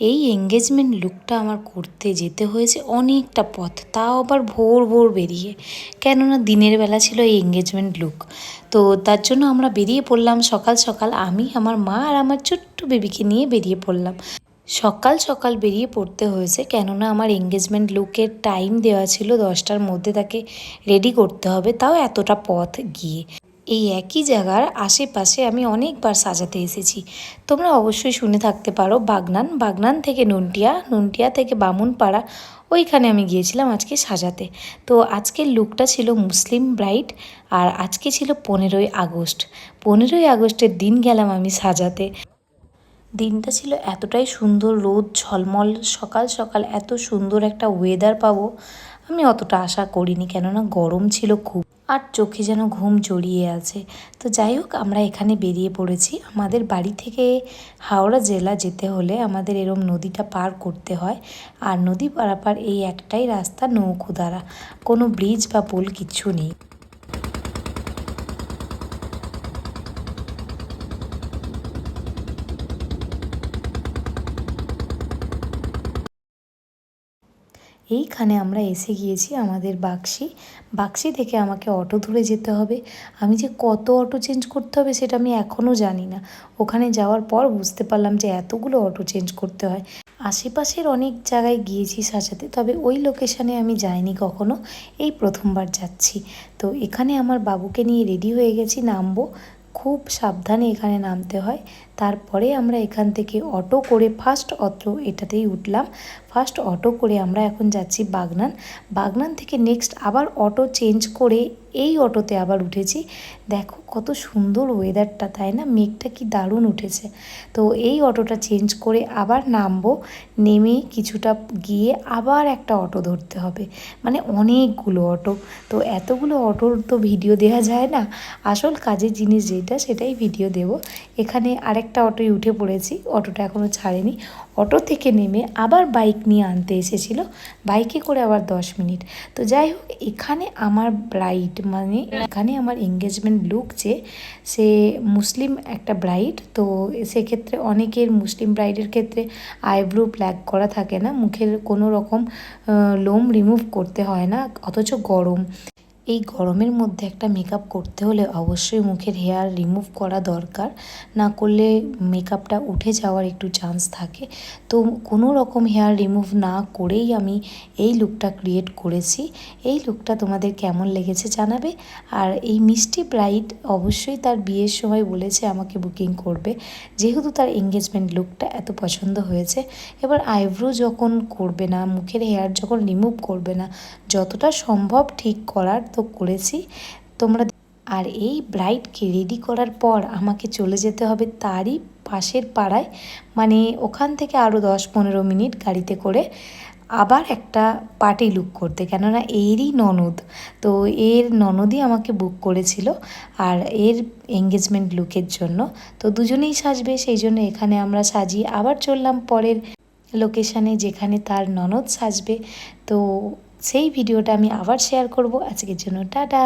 এই এঙ্গেজমেন্ট লুকটা আমার করতে যেতে হয়েছে অনেকটা পথ, তাও আবার ভোর ভোর বেরিয়ে। কেননা দিনের বেলা ছিল এই এঙ্গেজমেন্ট লুক তো তার জন্য আমরা বেরিয়ে পড়লাম সকাল সকাল, আমি, আমার মা আর আমার ছোট্ট বেবিকে নিয়ে বেরিয়ে পড়লাম। সকাল সকাল বেরিয়ে পড়তে হয়েছে, কেননা আমার এঙ্গেজমেন্ট লুকের টাইম দেওয়া ছিল দশটার মধ্যে তাকে রেডি করতে হবে, তাও এতটা পথ গিয়ে। এই একই জায়গার আশেপাশে আমি অনেকবার সাজাতে এসেছি। তোমরা অবশ্যই শুনে থাকতে পারো বাগনান। বাগনান থেকে নুনটিয়া নুনটিয়া থেকে বামুনপাড়া, ওইখানে আমি গিয়েছিলাম আজকে সাজাতে। তো আজকের লুকটা ছিল মুসলিম ব্রাইড আর আজকে ছিল পনেরোই আগস্ট। পনেরোই আগস্টের দিন গেলাম আমি সাজাতে। দিনটা ছিল এতটাই সুন্দর, রোদ, ঝলমল, সকাল সকাল এত সুন্দর একটা ওয়েদার পাবো। আমি অতটা আশা করিনি কেননা গরম ছিল খুব। আর চোখে যেন ঘুম জড়িয়ে আছে। তো যাই হোক, আমরা এখানে বেরিয়ে পড়েছি। আমাদের বাড়ি থেকে হাওড়া জেলা যেতে হলে আমাদের এরম নদীটা পার করতে হয়। আর নদী পারাপার এই একটাই রাস্তা নৌকো দ্বারা। কোনো ব্রিজ বা পুল কিছু নেই। এইখানে আমরা এসে গিয়েছি আমাদের বাক্সি। বাক্সি থেকে আমাকে অটো ধরে যেতে হবে। আমি যে কত অটো চেঞ্জ করতে হবে সেটা আমি এখনও জানি না। ওখানে যাওয়ার পর বুঝতে পারলাম যে এতগুলো অটো চেঞ্জ করতে হয়। আশেপাশের অনেক জায়গায় গিয়েছি সাজাতে, তবে ওই লোকেশানে আমি যাইনি কখনো। এই প্রথমবার যাচ্ছি। তো এখানে আমার বাবুকে নিয়ে রেডি হয়ে গেছি, নামবো। খুব সাবধানে এখানে নামতে হয়। তারপরে আমরা এখান থেকে অটো করে ফার্স্ট অটো এটাতেই উঠলাম। ফার্স্ট অটো করে আমরা এখন যাচ্ছি বাগনান। বাগনান থেকে নেক্সট আবার অটো চেঞ্জ করে এই অটোতে আবার উঠেছি। দেখো কত সুন্দর ওয়েদারটা তাই না? মেঘটা কি দারুণ উঠেছে। তো এই অটোটা চেঞ্জ করে আবার নামবো। নেমে কিছুটা গিয়ে আবার একটা অটো ধরতে হবে। মানে অনেকগুলো অটো। তো এতগুলো অটোর তো ভিডিও দেওয়া যায় না। আসল কাজের জিনিস যেটা, সেটাই ভিডিও দেব। এখানে আরেকটা অটোয় উঠে পড়েছি, অটোটা এখনও ছাড়েনি। অটো থেকে নেমে আবার বাইক নিয়ে আনতে এসেছিল, বাইকে করে আবার দশ মিনিট। তো যাই হোক, এখানে আমার ব্রাইড মানে এখানে আমার এঙ্গেজমেন্ট লুক যে, সে মুসলিম একটা ব্রাইড তো সেক্ষেত্রে অনেকের মুসলিম ব্রাইডের ক্ষেত্রে আইব্রো ব্ল্যাক করা থাকে না, মুখের কোনো রকম লোম রিমুভ করতে হয় না, অথচ গরম। এই গরমের মধ্যে একটা মেকআপ করতে হলে অবশ্যই মুখের হেয়ার রিমুভ করা দরকার। না করলে মেকআপটা উঠে যাওয়ার একটু চান্স থাকে। তো কোনো রকম হেয়ার রিমুভ না করেই আমি এই লুকটা ক্রিয়েট করেছি। এই লুকটা তোমাদের কেমন লেগেছে জানাবে। আর এই মিষ্টি ব্রাইড অবশ্যই তার বিয়ের সময় বলেছে আমাকে বুকিং করবে। যেহেতু তার এঙ্গেজমেন্ট লুকটা এত পছন্দ হয়েছে। এবার আইব্রো যখন করবে না, মুখের হেয়ার যখন রিমুভ করবে না, যতটা সম্ভব ঠিক করার করেছি। তোমরা আর এই ব্রাইডকে রেডি করার পর আমাকে চলে যেতে হবে তারই পাশের পাড়ায়। মানে ওখান থেকে আরও দশ পনেরো মিনিট গাড়িতে করে আবার একটা পার্টি লুক করতে। কেননা এরই ননদ। তো এর ননদই আমাকে বুক করেছিল আর এর এঙ্গেজমেন্ট লুকের জন্য। তো দুজনেই সাজবে, সেই জন্য এখানে আমরা সাজিয়ে আবার চললাম পরের লোকেশানে যেখানে তার ননদ সাজবে। তো সেই ভিডিওটা আমি আবার শেয়ার করব। আজকের জন্য টাটা।